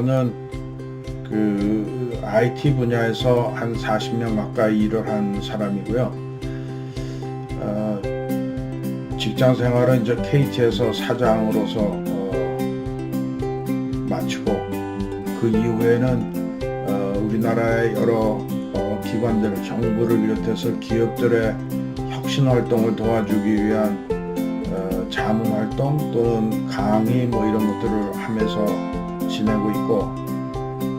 저는 그 IT 분야에서 한 40년 가까이 일을 한 사람이고요. 어, 직장 생활은 이제 KT에서 사장으로서 어, 마치고 그 이후에는 어, 우리나라의 여러 어, 기관들, 정부를 비롯해서 기업들의 혁신 활동을 도와주기 위한 어, 자문 활동 또는 강의 뭐 이런 것들을 하면서 지내고 있고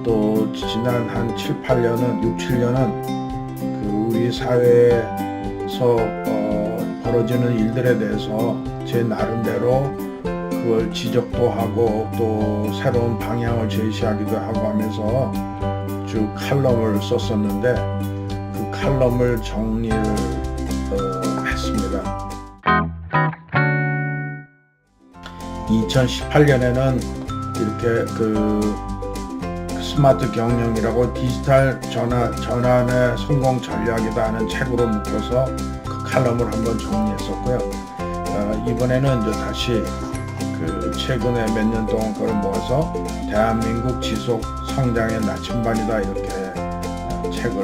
또 지난 한 7, 8년은 6, 7년은 그 우리 사회에서 어, 벌어지는 일들에 대해서 제 나름대로 그걸 지적도 하고 또 새로운 방향을 제시하기도 하고 하면서 쭉 칼럼을 썼었는데 그 칼럼을 정리를 어, 했습니다. 2018년에는 이렇게 그 스마트 경영이라고 디지털 전환, 전환의 성공 전략이다 하는 책으로 묶어서 그 칼럼을 한번 정리했었고요. 어, 이번에는 이제 다시 그 최근에 몇 년 동안 그걸 모아서 대한민국 지속 성장의 나침반이다 이렇게 어, 책을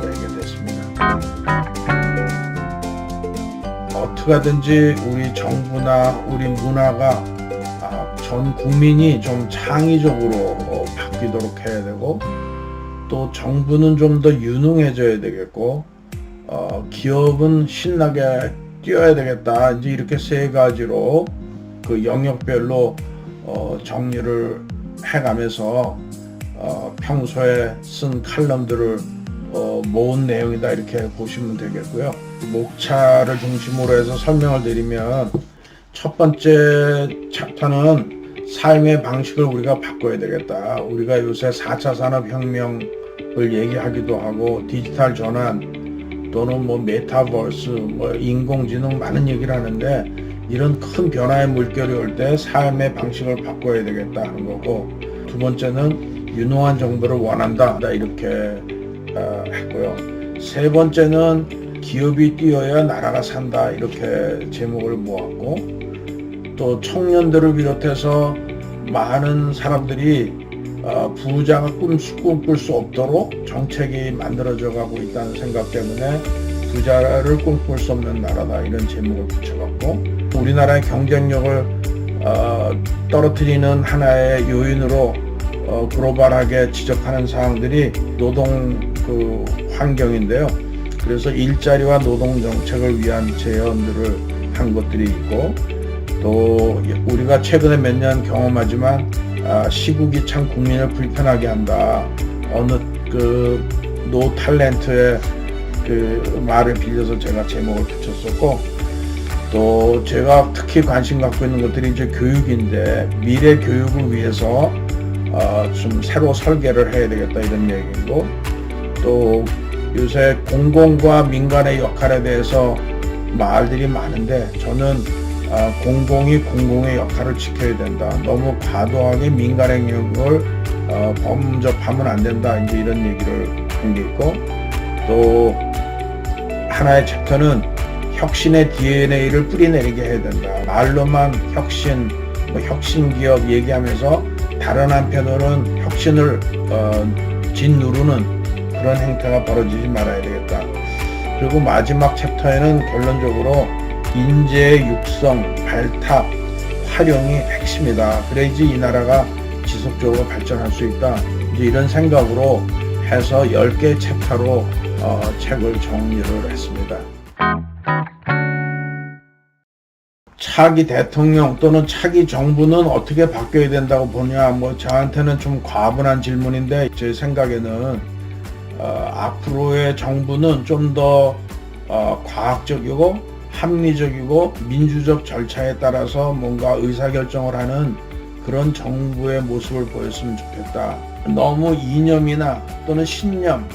내게 됐습니다. 어떻게 하든지 우리 정부나 우리 문화가 아, 전 국민이 좀 창의적으로 어, 바뀌도록 해야 되고 또 정부는 좀 더 유능해져야 되겠고 어, 기업은 신나게 뛰어야 되겠다 이제 이렇게 세 가지로 그 영역별로 어, 정리를 해가면서 어, 평소에 쓴 칼럼들을 어, 모은 내용이다 이렇게 보시면 되겠고요. 목차를 중심으로 해서 설명을 드리면 첫 번째 챕터는 삶의 방식을 우리가 바꿔야 되겠다. 우리가 요새 4차 산업혁명을 얘기하기도 하고 디지털 전환 또는 뭐 메타버스, 뭐 인공지능 많은 얘기를 하는데 이런 큰 변화의 물결이 올 때 삶의 방식을 바꿔야 되겠다 하는 거고 두 번째는 유능한 정보를 원한다 이렇게 어, 했고요. 세 번째는 기업이 뛰어야 나라가 산다 이렇게 제목을 모았고 또 청년들을 비롯해서 많은 사람들이 어, 부자가 꿈, 꿈꿀 수 없도록 정책이 만들어져 가고 있다는 생각 때문에 부자를 꿈꿀 수 없는 나라다 이런 제목을 붙여갖고 우리나라의 경쟁력을 어, 떨어뜨리는 하나의 요인으로 어, 글로벌하게 지적하는 사항들이 노동 그 환경인데요. 그래서 일자리와 노동 정책을 위한 제언들을 한 것들이 있고 또 우리가 최근에 몇 년 경험하지만 아, 시국이 참 국민을 불편하게 한다. 어느 그노 탤런트의 그 말을 빌려서 제가 제목을 붙였었고 또 제가 특히 관심 갖고 있는 것들이 이제 교육인데 미래 교육을 위해서 어, 좀 새로 설계를 해야 되겠다 이런 얘기고 또 요새 공공과 민간의 역할에 대해서 말들이 많은데 저는 어, 공공이 공공의 역할을 지켜야 된다. 너무 과도하게 민간의 영역을 어, 범접하면 안 된다. 이제 이런 얘기를 한 게 있고 또 하나의 챕터는 혁신의 DNA를 뿌리내리게 해야 된다. 말로만 혁신, 뭐 혁신 기업 얘기하면서 다른 한편으로는 혁신을 어, 짓누르는 그런 행태가 벌어지지 말아야 되겠다. 그리고 마지막 챕터에는 결론적으로 인재 육성, 발탁, 활용이 핵심이다. 그래야지 이 나라가 지속적으로 발전할 수 있다. 이제 이런 생각으로 해서 10개 챕터로 어, 책을 정리를 했습니다. 차기 대통령 또는 차기 정부는 어떻게 바뀌어야 된다고 보냐 뭐 저한테는 좀 과분한 질문인데 제 생각에는 어, 앞으로의 정부는 좀더 어, 과학적이고 합리적이고 민주적 절차에 따라서 뭔가 의사결정을 하는 그런 정부의 모습을 보였으면 좋겠다. 너무 이념이나 또는 신념,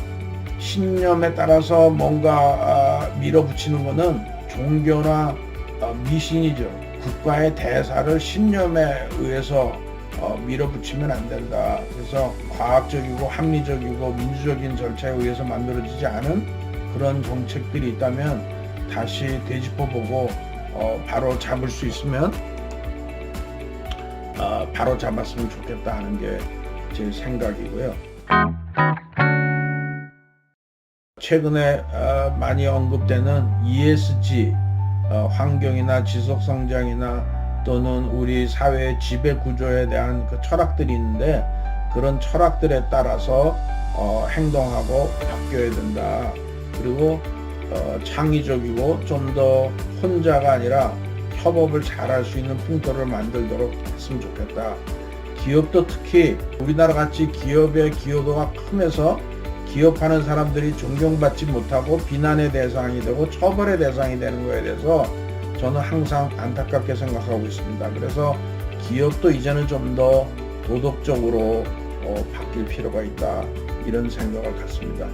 신념에 따라서 뭔가 아, 밀어붙이는 것은 종교나 어, 미신이죠. 국가의 대사를 신념에 의해서 어, 밀어붙이면 안 된다. 그래서 과학적이고 합리적이고 민주적인 절차에 의해서 만들어지지 않은 그런 정책들이 있다면 다시 되짚어보고 어, 바로 잡을 수 있으면 어, 바로 잡았으면 좋겠다 하는 게 제 생각이고요. 최근에 어, 많이 언급되는 ESG 어, 환경이나 지속 성장이나 또는 우리 사회의 지배 구조에 대한 그 철학들이 있는데 그런 철학들에 따라서 어, 행동하고 바뀌어야 된다. 그리고 어, 창의적이고 좀 더 혼자가 아니라 협업을 잘 할 수 있는 풍토를 만들도록 했으면 좋겠다. 기업도 특히 우리나라 같이 기업의 기여도가 크면서 기업하는 사람들이 존경받지 못하고 비난의 대상이 되고 처벌의 대상이 되는 거에 대해서 저는 항상 안타깝게 생각하고 있습니다. 그래서 기업도 이제는 좀 더 도덕적으로 어, 바뀔 필요가 있다 이런 생각을 갖습니다.